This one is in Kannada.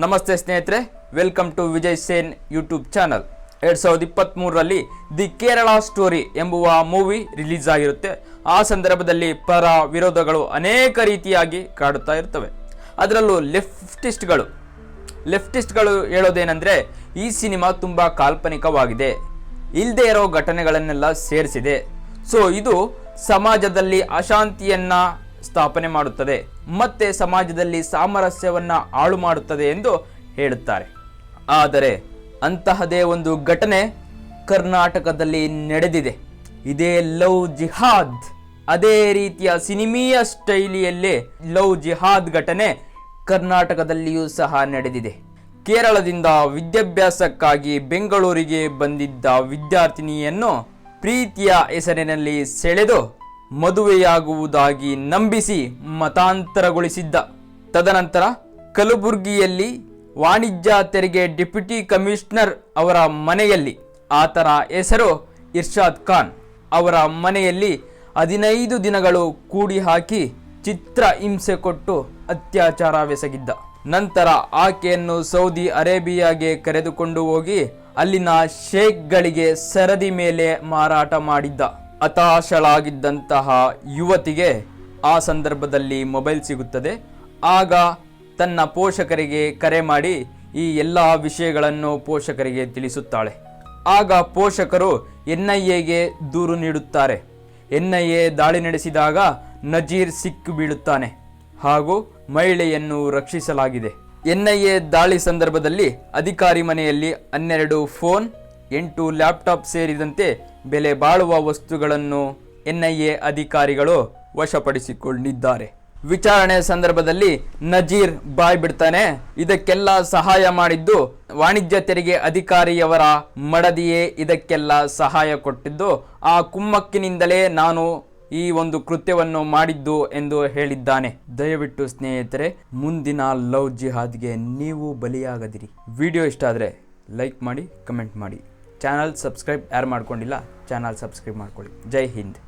ನಮಸ್ತೆ ಸ್ನೇಹಿತರೆ welcome to Vijay Sen YouTube channel ಎರಡು ಸಾವಿರದ ಇಪ್ಪತ್ತ್ಮೂರರಲ್ಲಿ ದಿ ಕೇರಳ ಸ್ಟೋರಿ ಎಂಬುವ ಮೂವಿ ರಿಲೀಸ್ ಆಗಿರುತ್ತೆ. ಆ ಸಂದರ್ಭದಲ್ಲಿ ಪರ ವಿರೋಧಗಳು ಅನೇಕ ರೀತಿಯಾಗಿ ಕಾಡುತ್ತಾ ಇರ್ತವೆ. ಅದರಲ್ಲೂ ಲೆಫ್ಟಿಸ್ಟ್ಗಳು ಲೆಫ್ಟಿಸ್ಟ್ಗಳು ಹೇಳೋದೇನೆಂದರೆ, ಈ ಸಿನಿಮಾ ತುಂಬ ಕಾಲ್ಪನಿಕವಾಗಿದೆ. ಇಲ್ಲದೇ ಇರೋ ಘಟನೆಗಳನ್ನೆಲ್ಲ ಸೇರಿಸಿದೆ. ಸೊ ಇದು ಸಮಾಜದಲ್ಲಿ ಅಶಾಂತಿಯನ್ನ ಸ್ಥಾಪನೆ ಮಾಡುತ್ತದೆ. ಮತ್ತೆ ಸಮಾಜದಲ್ಲಿ ಸಾಮರಸ್ಯವನ್ನ ಹಾಳು ಮಾಡುತ್ತದೆ ಎಂದು ಹೇಳುತ್ತಾರೆ. ಆದರೆ ಅಂತಹದೇ ಒಂದು ಘಟನೆ ಕರ್ನಾಟಕದಲ್ಲಿ ನಡೆದಿದೆ. ಇದೇ ಲವ್ ಜಿಹಾದ್. ಅದೇ ರೀತಿಯ ಸಿನಿಮೀಯ ಸ್ಟೈಲಿಯಲ್ಲೇ ಲವ್ ಜಿಹಾದ್ ಘಟನೆ ಕರ್ನಾಟಕದಲ್ಲಿಯೂ ಸಹ ನಡೆದಿದೆ. ಕೇರಳದಿಂದ ವಿದ್ಯಾಭ್ಯಾಸಕ್ಕಾಗಿ ಬೆಂಗಳೂರಿಗೆ ಬಂದಿದ್ದ ವಿದ್ಯಾರ್ಥಿನಿಯನ್ನು ಪ್ರೀತಿಯ ಹೆಸರಿನಲ್ಲಿ ಸೆಳೆದು ಮದುವೆಯಾಗುವುದಾಗಿ ನಂಬಿಸಿ ಮತಾಂತರಗೊಳಿಸಿದ್ದ. ತದನಂತರ ಕಲಬುರ್ಗಿಯಲ್ಲಿ ವಾಣಿಜ್ಯ ತೆರಿಗೆ ಡೆಪ್ಯೂಟಿ ಕಮಿಷನರ್ ಅವರ ಮನೆಯಲ್ಲಿ ಆತನ ಹೆಸರು ಇರ್ಷಾದ್ ಖಾನ್ ಅವರ ಮನೆಯಲ್ಲಿ ಹದಿನೈದು ದಿನಗಳು ಕೂಡಿ ಹಾಕಿ ಚಿತ್ರ ಹಿಂಸೆ ಕೊಟ್ಟು ಅತ್ಯಾಚಾರವೆಸಗಿದ್ದ ನಂತರ ಆಕೆಯನ್ನು ಸೌದಿ ಅರೇಬಿಯಾಗೆ ಕರೆದುಕೊಂಡು ಹೋಗಿ ಅಲ್ಲಿನ ಶೇಖ್ಗಳಿಗೆ ಸರದಿ ಮೇಲೆ ಮಾರಾಟ ಮಾಡಿದ್ದ. ಹತಾಶಳಾಗಿದ್ದಂತಹ ಯುವತಿಗೆ ಆ ಸಂದರ್ಭದಲ್ಲಿ ಮೊಬೈಲ್ ಸಿಗುತ್ತದೆ. ಆಗ ತನ್ನ ಪೋಷಕರಿಗೆ ಕರೆ ಮಾಡಿ ಈ ಎಲ್ಲ ವಿಷಯಗಳನ್ನು ಪೋಷಕರಿಗೆ ತಿಳಿಸುತ್ತಾಳೆ. ಆಗ ಪೋಷಕರು ಎನ್ ಐ ಎಗೆ ದೂರು ನೀಡುತ್ತಾರೆ. ಎನ್ ಐ ಎ ದಾಳಿ ನಡೆಸಿದಾಗ ನಜೀರ್ ಸಿಕ್ಕು ಬೀಳುತ್ತಾನೆ. ಹಾಗೂ ಮಹಿಳೆಯನ್ನು ರಕ್ಷಿಸಲಾಗಿದೆ. ಎನ್ ಐ ಎ ದಾಳಿ ಸಂದರ್ಭದಲ್ಲಿ ಅಧಿಕಾರಿ ಮನೆಯಲ್ಲಿ ಹನ್ನೆರಡು ಫೋನ್, ಎಂಟು ಲ್ಯಾಪ್ಟಾಪ್ ಸೇರಿದಂತೆ ಬೆಲೆ ಬಾಳುವ ವಸ್ತುಗಳನ್ನು ಎನ್ಐಎ ಅಧಿಕಾರಿಗಳು ವಶಪಡಿಸಿಕೊಂಡಿದ್ದಾರೆ. ವಿಚಾರಣೆ ಸಂದರ್ಭದಲ್ಲಿ ನಜೀರ್ ಬಾಯ್ ಬಿಡ್ತಾನೆ. ಇದಕ್ಕೆಲ್ಲ ಸಹಾಯ ಮಾಡಿದ್ದು ವಾಣಿಜ್ಯ ತೆರಿಗೆ ಅಧಿಕಾರಿಯವರ ಮಡದಿಯೇ ಇದಕ್ಕೆಲ್ಲ ಸಹಾಯ ಕೊಟ್ಟಿದ್ದು. ಆ ಕುಮ್ಮಕ್ಕಿನಿಂದಲೇ ನಾನು ಈ ಒಂದು ಕೃತ್ಯವನ್ನು ಮಾಡಿದ್ದು ಎಂದು ಹೇಳಿದ್ದಾನೆ. ದಯವಿಟ್ಟು ಸ್ನೇಹಿತರೆ, ಮುಂದಿನ ಲವ್ ಜಿಹಾದ್ಗೆ ನೀವು ಬಲಿಯಾಗದಿರಿ. ವಿಡಿಯೋ ಇಷ್ಟ ಆದರೆ ಲೈಕ್ ಮಾಡಿ, ಕಮೆಂಟ್ ಮಾಡಿ. ಚಾನಲ್ ಸಬ್ಸ್ಕ್ರೈಬ್ ಯಾರು ಮಾಡ್ಕೊಂಡಿಲ್ಲ ಚಾನಲ್ ಸಬ್ಸ್ಕ್ರೈಬ್ ಮಾಡ್ಕೊಳ್ಳಿ. ಜೈ ಹಿಂದ್.